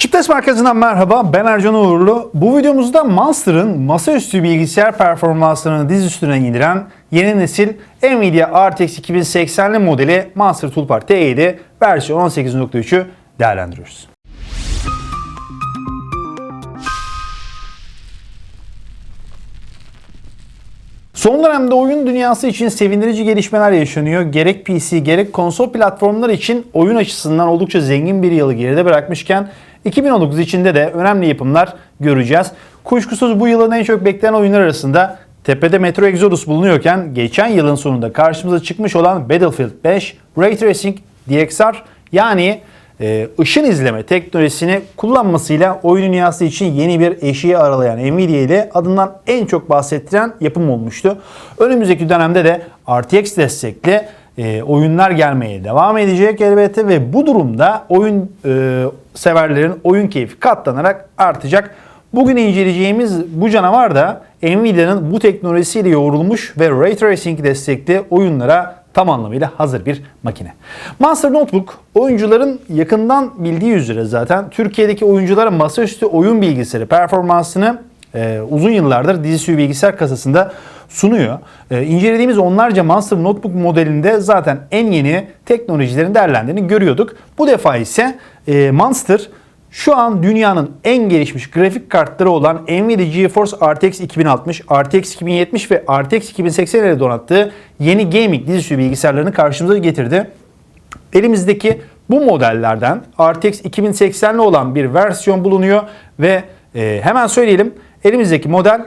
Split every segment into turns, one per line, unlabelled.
Çiptes Merkezi'nden merhaba, ben Ercan Uğurlu. Bu videomuzda Monster'ın masaüstü bilgisayar performanslarını diz üstüne indiren yeni nesil Nvidia RTX 2080'li modeli Monster Toolbar T7 versiyon 18.3'ü değerlendiriyoruz. Son dönemde oyun dünyası için sevindirici gelişmeler yaşanıyor. Gerek PC gerek konsol platformları için oyun açısından oldukça zengin bir yılı geride bırakmışken 2019 içinde de önemli yapımlar göreceğiz. Kuşkusuz bu yılın en çok beklenen oyunlar arasında tepede Metro Exodus bulunuyorken geçen yılın sonunda karşımıza çıkmış olan Battlefield 5, Ray Tracing, DXR yani e, ışın izleme teknolojisini kullanmasıyla oyun dünyası için yeni bir eşiği aralayan Nvidia ile adından en çok bahsettiren yapım olmuştu. Önümüzdeki dönemde de RTX destekli e, oyunlar gelmeye devam edecek elbette ve bu durumda oyun e, severlerin oyun keyfi katlanarak artacak. Bugün inceleyeceğimiz bu canavar da Nvidia'nın bu teknolojisiyle yoğrulmuş ve Ray Tracing destekli oyunlara tam anlamıyla hazır bir makine. Monster Notebook oyuncuların yakından bildiği üzere zaten Türkiye'deki oyunculara masaüstü oyun bilgisayarı performansını e, uzun yıllardır dizüstü bilgisayar kasasında sunuyor. E, incelediğimiz onlarca Monster Notebook modelinde zaten en yeni teknolojilerin değerlendiğini görüyorduk. Bu defa ise e, Monster şu an dünyanın en gelişmiş grafik kartları olan Nvidia GeForce RTX 2060, RTX 2070 ve RTX 2080 ile donattığı yeni gaming dizüstü bilgisayarlarını karşımıza getirdi. Elimizdeki bu modellerden RTX 2080'li olan bir versiyon bulunuyor ve e, hemen söyleyelim elimizdeki model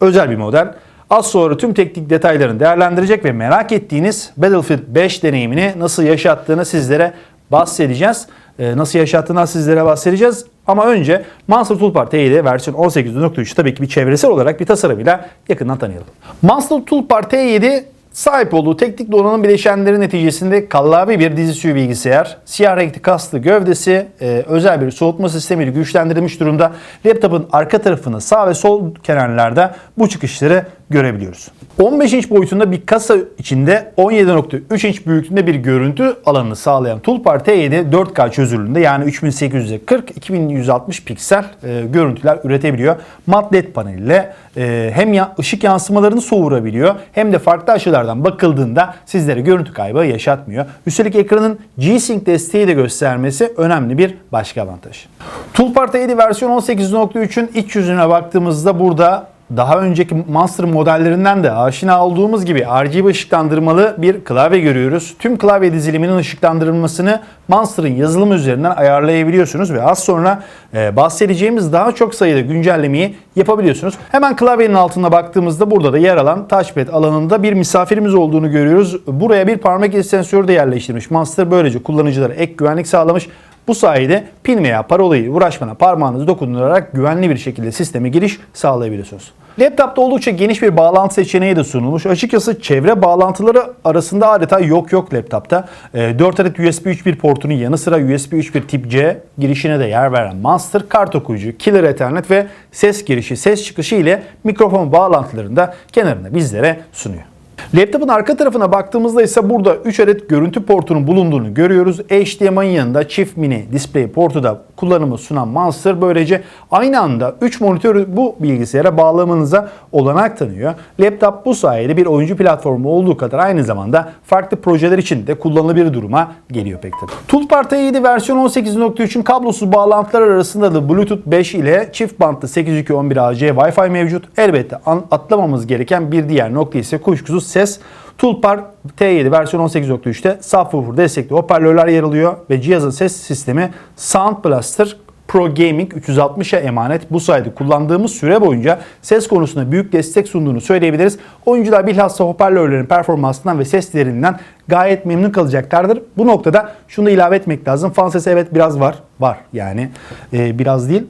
özel bir model. Az sonra tüm teknik detaylarını değerlendirecek ve merak ettiğiniz Battlefield 5 deneyimini nasıl yaşattığını sizlere bahsedeceğiz. Ee, nasıl yaşattığından sizlere bahsedeceğiz. Ama önce Monster Toolbar T7 versiyon 18.3 tabii ki bir çevresel olarak bir tasarımıyla yakından tanıyalım. Monster Toolbar T7 sahip olduğu teknik donanım bileşenleri neticesinde kallavi bir dizüstü bilgisayar, siyah renkli kaslı gövdesi, e, özel bir soğutma sistemiyle güçlendirilmiş durumda. Laptopun arka tarafını sağ ve sol kenarlarda bu çıkışları görebiliyoruz. 15 inç boyutunda bir kasa içinde 17.3 inç büyüklüğünde bir görüntü alanını sağlayan Toolbar T7 4K çözünürlüğünde yani 3840 2160 piksel e, görüntüler üretebiliyor. Mat LED paneliyle e, hem ya, ışık yansımalarını soğurabiliyor hem de farklı açılardan bakıldığında sizlere görüntü kaybı yaşatmıyor. Üstelik ekranın G-Sync desteği de göstermesi önemli bir başka avantaj. Toolbar T7 versiyon 18.3'ün iç yüzüne baktığımızda burada daha önceki Monster modellerinden de aşina olduğumuz gibi RGB ışıklandırmalı bir klavye görüyoruz. Tüm klavye diziliminin ışıklandırılmasını Monster'ın yazılımı üzerinden ayarlayabiliyorsunuz ve az sonra e, bahsedeceğimiz daha çok sayıda güncellemeyi yapabiliyorsunuz. Hemen klavyenin altına baktığımızda burada da yer alan touchpad alanında bir misafirimiz olduğunu görüyoruz. Buraya bir parmak izi sensörü de yerleştirmiş Monster. Böylece kullanıcılara ek güvenlik sağlamış. Bu sayede pin veya parolayı uğraşmana parmağınızı dokundurarak güvenli bir şekilde sisteme giriş sağlayabiliyorsunuz. Laptopta oldukça geniş bir bağlantı seçeneği de sunulmuş. Açıkçası çevre bağlantıları arasında adeta yok yok laptopta. 4 adet USB 3.1 portunun yanı sıra USB 3.1 tip C girişine de yer veren Monster kart okuyucu, Killer Ethernet ve ses girişi, ses çıkışı ile mikrofon bağlantılarını da kenarına bizlere sunuyor. Laptopun arka tarafına baktığımızda ise burada 3 adet görüntü portunun bulunduğunu görüyoruz. HDMI'nin yanında çift mini display portu da kullanımı sunan Monster böylece aynı anda 3 monitörü bu bilgisayara bağlamanıza olanak tanıyor. Laptop bu sayede bir oyuncu platformu olduğu kadar aynı zamanda farklı projeler için de kullanılabilir duruma geliyor pek tabii. Toolbar T7 versiyon 18.3'ün kablosuz bağlantılar arasında da Bluetooth 5 ile çift bantlı 802.11ac Wi-Fi mevcut. Elbette atlamamız gereken bir diğer nokta ise kuşkusuz ses. Toolbar T7 versiyon 18.3'te subwoofer destekli hoparlörler yer alıyor ve cihazın ses sistemi Sound Blaster Pro Gaming 360'a emanet. Bu sayede kullandığımız süre boyunca ses konusunda büyük destek sunduğunu söyleyebiliriz. Oyuncular bilhassa hoparlörlerin performansından ve ses derinliğinden gayet memnun kalacaklardır. Bu noktada şunu da ilave etmek lazım. Fan sesi evet biraz var. Var yani e, biraz değil.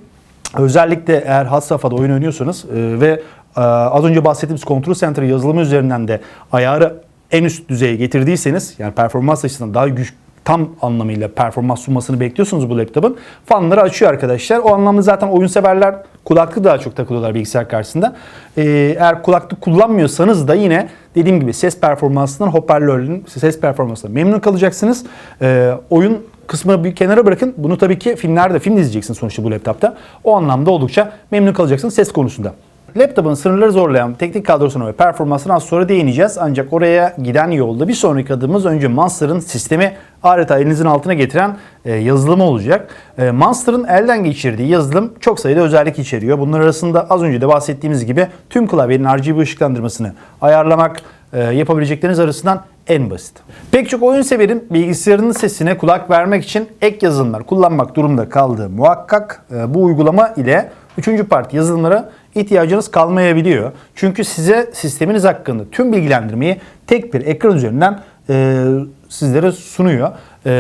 Özellikle eğer has safhada oyun oynuyorsanız e, ve az önce bahsettiğimiz Control Center yazılımı üzerinden de ayarı en üst düzeye getirdiyseniz yani performans açısından daha güç tam anlamıyla performans sunmasını bekliyorsunuz bu laptopun. Fanları açıyor arkadaşlar. O anlamda zaten oyun severler kulaklık daha çok takılıyorlar bilgisayar karşısında. Ee, eğer kulaklık kullanmıyorsanız da yine dediğim gibi ses performansından hoparlörlerin ses performansından memnun kalacaksınız. Ee, oyun kısmını bir kenara bırakın. Bunu tabii ki filmlerde film izleyeceksin sonuçta bu laptopta. O anlamda oldukça memnun kalacaksın ses konusunda. Laptopun sınırları zorlayan teknik kadrosuna ve performansına az sonra değineceğiz. Ancak oraya giden yolda bir sonraki adımımız önce Monster'ın sistemi adeta elinizin altına getiren e, yazılımı olacak. E, Monster'ın elden geçirdiği yazılım çok sayıda özellik içeriyor. Bunlar arasında az önce de bahsettiğimiz gibi tüm klavyenin RGB ışıklandırmasını ayarlamak, e, yapabilecekleriniz arasından en basit. Pek çok oyun severin bilgisayarının sesine kulak vermek için ek yazılımlar kullanmak durumunda kaldığı muhakkak e, bu uygulama ile üçüncü parti yazılımlara ihtiyacınız kalmayabiliyor. Çünkü size sisteminiz hakkında tüm bilgilendirmeyi tek bir ekran üzerinden e, sizlere sunuyor. E,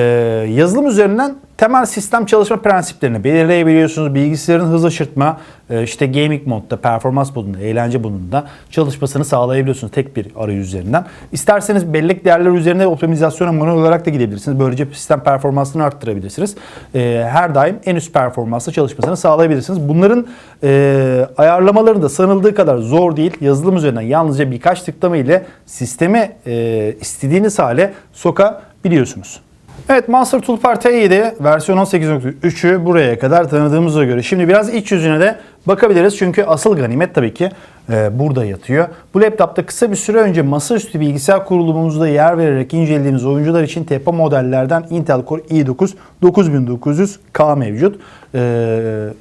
yazılım üzerinden temel sistem çalışma prensiplerini belirleyebiliyorsunuz. Bilgisayarın hız aşırtma, e, işte gaming modda, performans modunda, eğlence modunda çalışmasını sağlayabiliyorsunuz tek bir arayüz üzerinden. İsterseniz bellek değerleri üzerinde optimizasyona manuel olarak da gidebilirsiniz. Böylece sistem performansını arttırabilirsiniz. E, her daim en üst performansla çalışmasını sağlayabilirsiniz. Bunların e, ayarlamaları da sanıldığı kadar zor değil. Yazılım üzerinden yalnızca birkaç tıklama ile sistemi e, istediğiniz hale sokabiliyorsunuz. Evet Monster Toolbar T7 versiyon 18.3'ü buraya kadar tanıdığımıza göre. Şimdi biraz iç yüzüne de bakabiliriz. Çünkü asıl ganimet tabii ki e, burada yatıyor. Bu laptopta kısa bir süre önce masaüstü bilgisayar kurulumumuzda yer vererek incelediğimiz oyuncular için tepe modellerden Intel Core i9 9900K mevcut. E,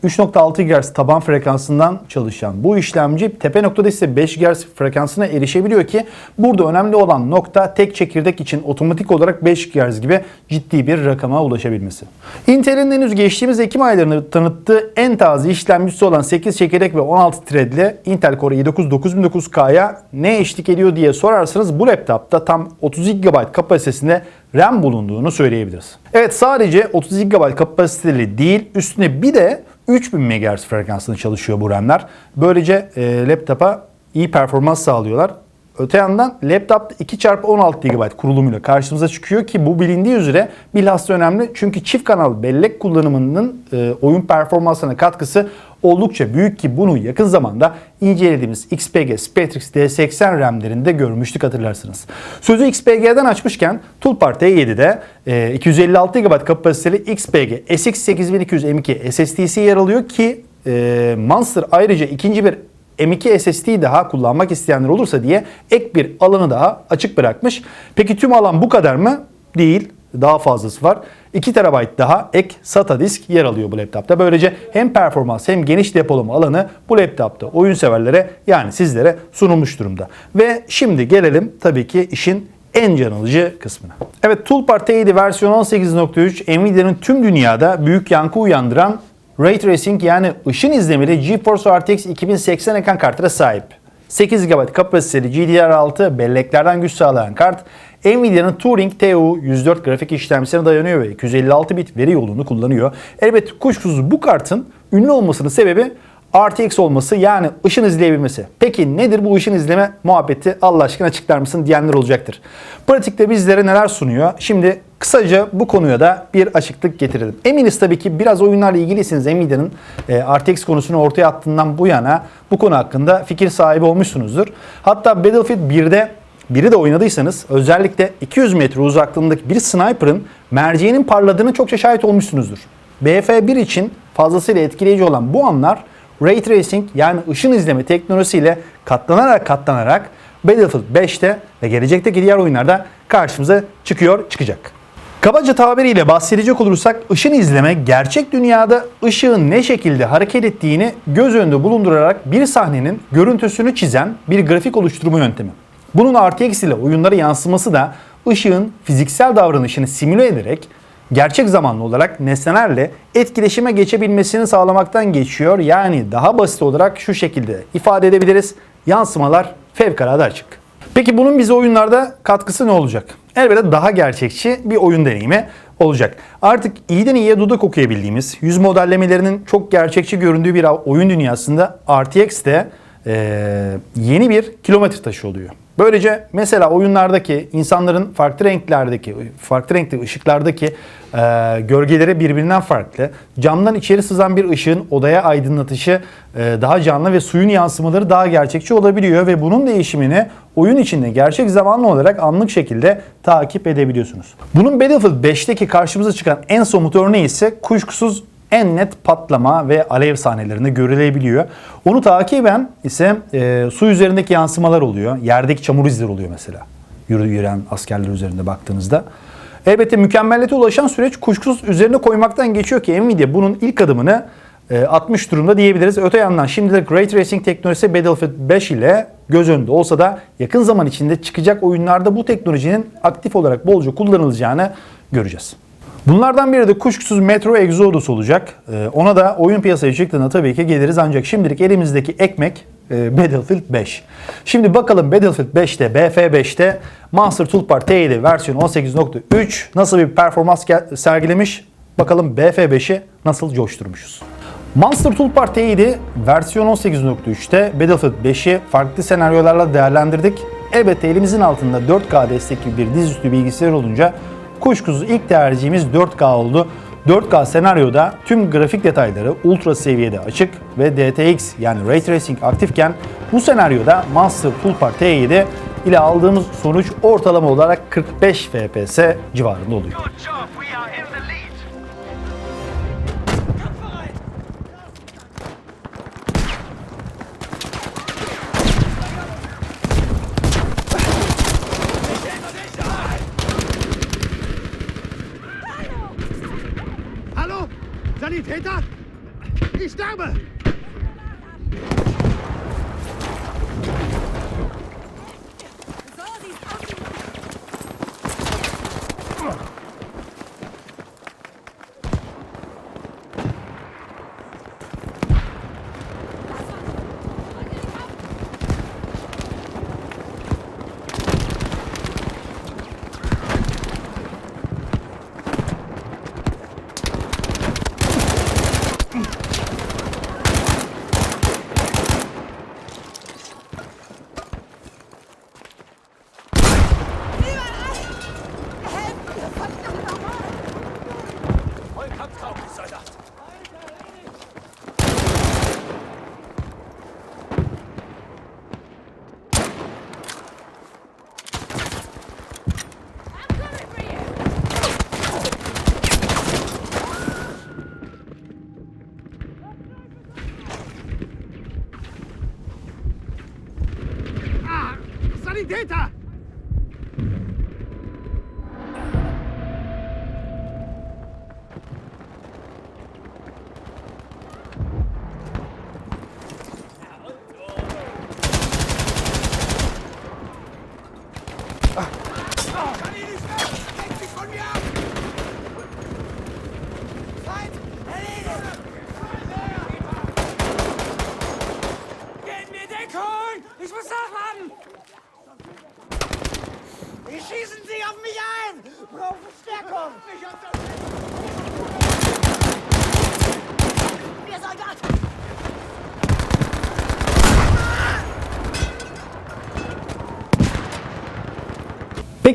3.6 GHz taban frekansından çalışan bu işlemci tepe noktada ise 5 GHz frekansına erişebiliyor ki burada önemli olan nokta tek çekirdek için otomatik olarak 5 GHz gibi ciddi bir rakama ulaşabilmesi. Intel'in henüz geçtiğimiz Ekim aylarında tanıttığı en taze işlemcisi olan 8 çekirdek ve 16 threadli Intel Core i9 9900K'ya ne eşlik ediyor diye sorarsanız bu laptopta tam 32 GB kapasitesinde RAM bulunduğunu söyleyebiliriz. Evet sadece 32 GB kapasiteli değil üstüne bir de 3000 MHz frekansında çalışıyor bu RAM'ler. Böylece e, laptopa iyi performans sağlıyorlar. Öte yandan laptop 2x16 GB kurulumuyla karşımıza çıkıyor ki bu bilindiği üzere bilhassa önemli. Çünkü çift kanal bellek kullanımının e, oyun performansına katkısı oldukça büyük ki bunu yakın zamanda incelediğimiz XPG Spectrix D80 RAM'lerinde görmüştük hatırlarsınız. Sözü XPG'den açmışken Toolbar T7'de e, 256 GB kapasiteli XPG SX8200 M2 SSD'si yer alıyor ki e, Monster ayrıca ikinci bir M2 SSD daha kullanmak isteyenler olursa diye ek bir alanı daha açık bırakmış. Peki tüm alan bu kadar mı? Değil. Daha fazlası var. 2 TB daha ek SATA disk yer alıyor bu laptopta. Böylece hem performans hem geniş depolama alanı bu laptopta oyun severlere yani sizlere sunulmuş durumda. Ve şimdi gelelim tabii ki işin en can alıcı kısmına. Evet Toolbar T7 versiyon 18.3 Nvidia'nın tüm dünyada büyük yankı uyandıran Ray Tracing yani ışın izlemeli GeForce RTX 2080 ekran kartına sahip. 8 GB kapasiteli GDDR6 belleklerden güç sağlayan kart Nvidia'nın Turing TU 104 grafik işlemcisine dayanıyor ve 256 bit veri yolunu kullanıyor. Elbette kuşkusuz bu kartın ünlü olmasının sebebi RTX olması yani ışın izleyebilmesi. Peki nedir bu ışın izleme muhabbeti Allah aşkına açıklar mısın diyenler olacaktır. Pratikte bizlere neler sunuyor? Şimdi kısaca bu konuya da bir açıklık getirelim. Eminiz tabii ki biraz oyunlarla ilgiliyseniz Nvidia'nın e, RTX konusunu ortaya attığından bu yana bu konu hakkında fikir sahibi olmuşsunuzdur. Hatta Battlefield 1'de biri de oynadıysanız özellikle 200 metre uzaklığındaki bir sniper'ın merceğinin parladığını çokça şahit olmuşsunuzdur. BF1 için fazlasıyla etkileyici olan bu anlar Ray Tracing yani ışın izleme teknolojisiyle katlanarak katlanarak Battlefield 5'te ve gelecekteki diğer oyunlarda karşımıza çıkıyor çıkacak. Kabaca tabiriyle bahsedecek olursak ışın izleme gerçek dünyada ışığın ne şekilde hareket ettiğini göz önünde bulundurarak bir sahnenin görüntüsünü çizen bir grafik oluşturma yöntemi. Bunun RTX ile oyunlara yansıması da ışığın fiziksel davranışını simüle ederek gerçek zamanlı olarak nesnelerle etkileşime geçebilmesini sağlamaktan geçiyor. Yani daha basit olarak şu şekilde ifade edebiliriz. Yansımalar fevkalade açık. Peki bunun bize oyunlarda katkısı ne olacak? Elbette daha gerçekçi bir oyun deneyimi olacak. Artık iyiden iyiye dudak okuyabildiğimiz, yüz modellemelerinin çok gerçekçi göründüğü bir oyun dünyasında RTX de e, yeni bir kilometre taşı oluyor. Böylece mesela oyunlardaki insanların farklı renklerdeki, farklı renkli ışıklardaki e, gölgeleri birbirinden farklı. Camdan içeri sızan bir ışığın odaya aydınlatışı e, daha canlı ve suyun yansımaları daha gerçekçi olabiliyor ve bunun değişimini oyun içinde gerçek zamanlı olarak anlık şekilde takip edebiliyorsunuz. Bunun Battlefield 5'teki karşımıza çıkan en somut örneği ise kuşkusuz en net patlama ve alev sahnelerinde görülebiliyor. Onu takiben ise e, su üzerindeki yansımalar oluyor. Yerdeki çamur izleri oluyor mesela. Yürü, yürüyen askerler üzerinde baktığınızda. Elbette mükemmelliyete ulaşan süreç kuşkusuz üzerine koymaktan geçiyor ki Nvidia bunun ilk adımını e, atmış durumda diyebiliriz. Öte yandan şimdilik Ray Tracing teknolojisi Battlefield 5 ile göz önünde olsa da yakın zaman içinde çıkacak oyunlarda bu teknolojinin aktif olarak bolca kullanılacağını göreceğiz. Bunlardan biri de kuşkusuz Metro Exodus olacak. Ee, ona da oyun piyasaya çıktığında tabii ki geliriz ancak şimdilik elimizdeki ekmek e, Battlefield 5. Şimdi bakalım Battlefield 5'te, BF5'te Monster Toolbar T7 versiyon 18.3 nasıl bir performans sergilemiş? Bakalım BF5'i nasıl coşturmuşuz. Monster Toolbar T7 versiyon 18.3'te Battlefield 5'i farklı senaryolarla değerlendirdik. Elbette elimizin altında 4K destekli bir dizüstü bilgisayar olunca Kuşkusuz ilk tercihimiz 4K oldu. 4K senaryoda tüm grafik detayları ultra seviyede açık ve DTX yani Ray Tracing aktifken bu senaryoda Monster Toolbar T7 ile aldığımız sonuç ortalama olarak 45 FPS civarında oluyor.
Ich 闭嘴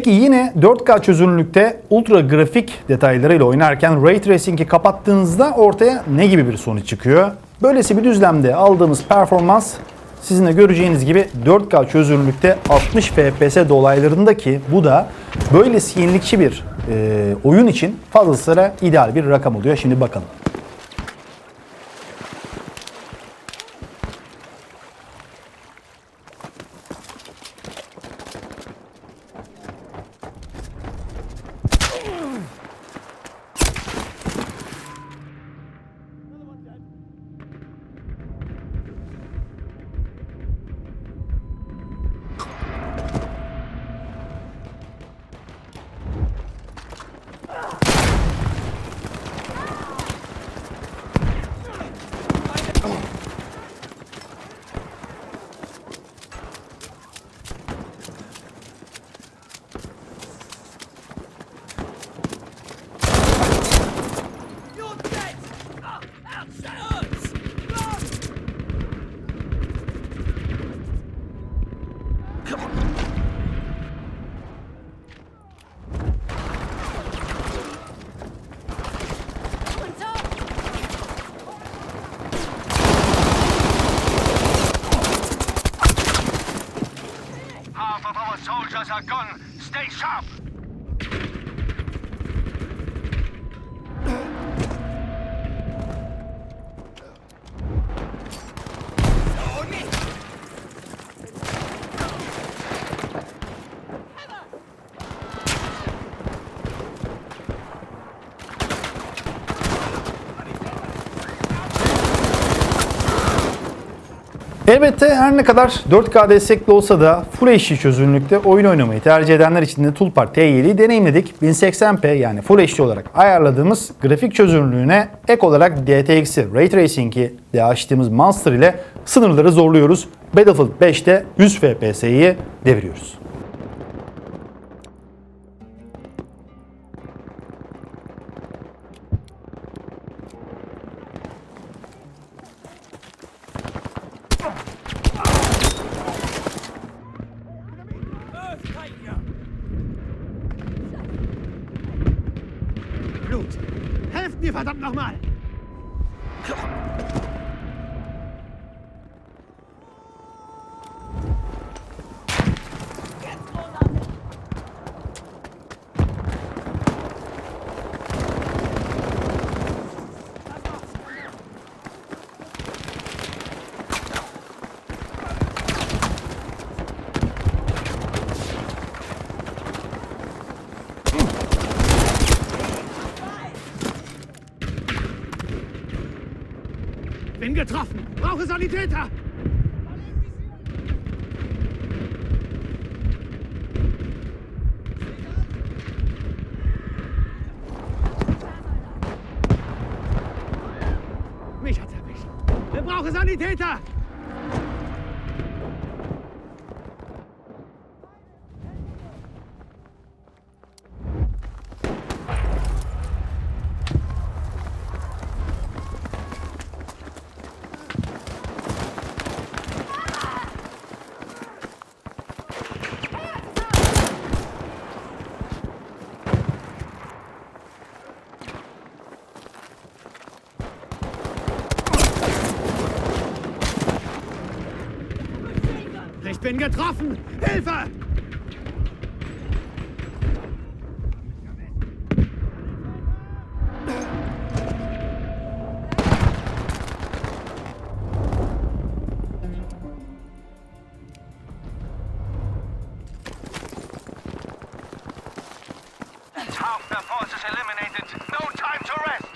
Peki yine 4K çözünürlükte ultra grafik detaylarıyla oynarken Ray Tracing'i kapattığınızda ortaya ne gibi bir sonuç çıkıyor? Böylesi bir düzlemde aldığımız performans sizin de göreceğiniz gibi 4K çözünürlükte 60 FPS dolaylarındaki bu da böylesi yenilikçi bir e, oyun için fazlasıyla ideal bir rakam oluyor. Şimdi bakalım. Elbette her ne kadar 4K destekli olsa da Full HD çözünürlükte oyun oynamayı tercih edenler için de Toolpar T7'yi deneyimledik. 1080p yani Full HD olarak ayarladığımız grafik çözünürlüğüne ek olarak DTX'i, Ray Tracing'i de açtığımız Monster ile sınırları zorluyoruz. Battlefield 5'te 100 FPS'yi deviriyoruz.
Getroffen! Brauche Sanitäter! Mich hat's erwischt! Wir brauchen Sanitäter! Bin getroffen! Hilfe!
Half the forces eliminated. No time to rest.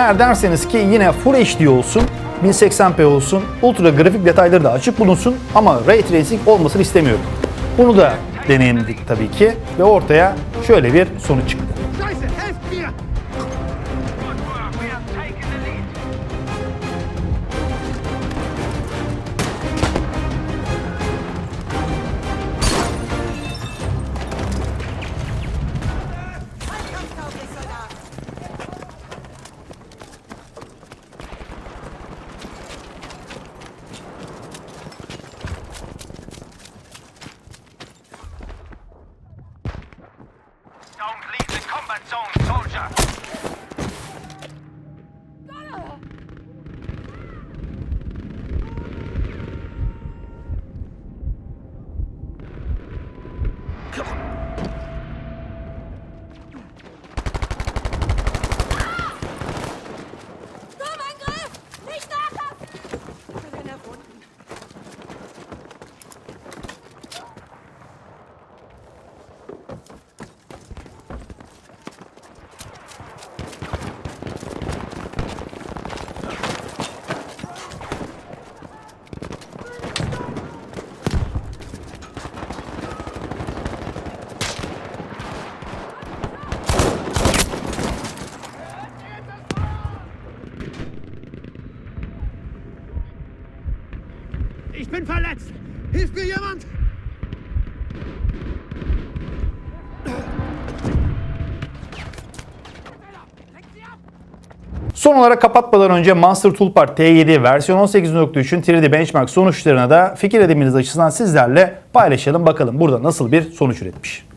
Eğer derseniz ki yine Full HD olsun, 1080p olsun, ultra grafik detayları da açık bulunsun ama Ray Tracing olmasını istemiyorum. Bunu da deneyimledik tabii ki ve ortaya şöyle bir sonuç çıktı.
Ich bin
verletzt. Hilft mir jemand?
Son olarak kapatmadan önce Monster Toolpart T7 versiyon 18.3'ün 3D benchmark sonuçlarına da fikir edinmeniz açısından sizlerle paylaşalım. Bakalım burada nasıl bir sonuç üretmiş.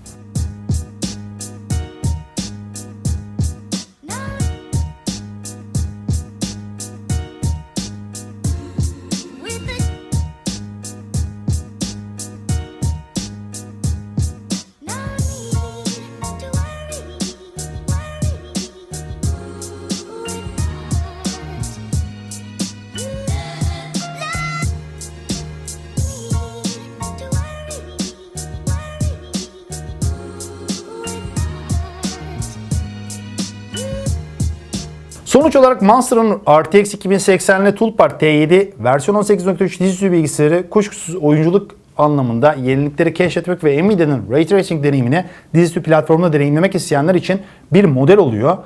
Sonuç olarak Monster'ın RTX 2080'li Toolbar T7 versiyon 18.3 dizüstü bilgisayarı kuşkusuz oyunculuk anlamında yenilikleri keşfetmek ve Nvidia'nın Ray Tracing deneyimini dizüstü platformda deneyimlemek isteyenler için bir model oluyor.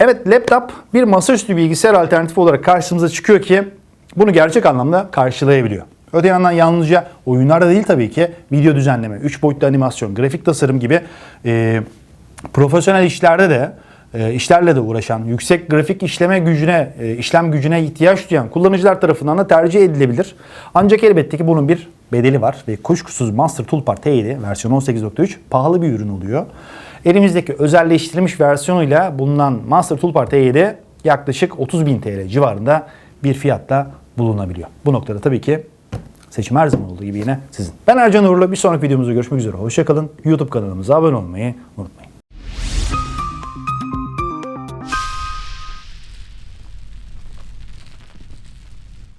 Evet laptop bir masaüstü bilgisayar alternatifi olarak karşımıza çıkıyor ki bunu gerçek anlamda karşılayabiliyor. Öte yandan yalnızca oyunlarda değil tabii ki video düzenleme, 3 boyutlu animasyon, grafik tasarım gibi e, profesyonel işlerde de e, işlerle de uğraşan, yüksek grafik işleme gücüne, e, işlem gücüne ihtiyaç duyan kullanıcılar tarafından da tercih edilebilir. Ancak elbette ki bunun bir bedeli var ve kuşkusuz Master Toolbar T7 versiyon 18.3 pahalı bir ürün oluyor. Elimizdeki özelleştirilmiş versiyonuyla bulunan Master Toolbar T7 yaklaşık 30.000 TL civarında bir fiyatla bulunabiliyor. Bu noktada tabii ki Seçim her zaman olduğu gibi yine sizin. Ben Ercan Uğur'la bir sonraki videomuzda görüşmek üzere. Hoşçakalın. YouTube kanalımıza abone olmayı unutmayın.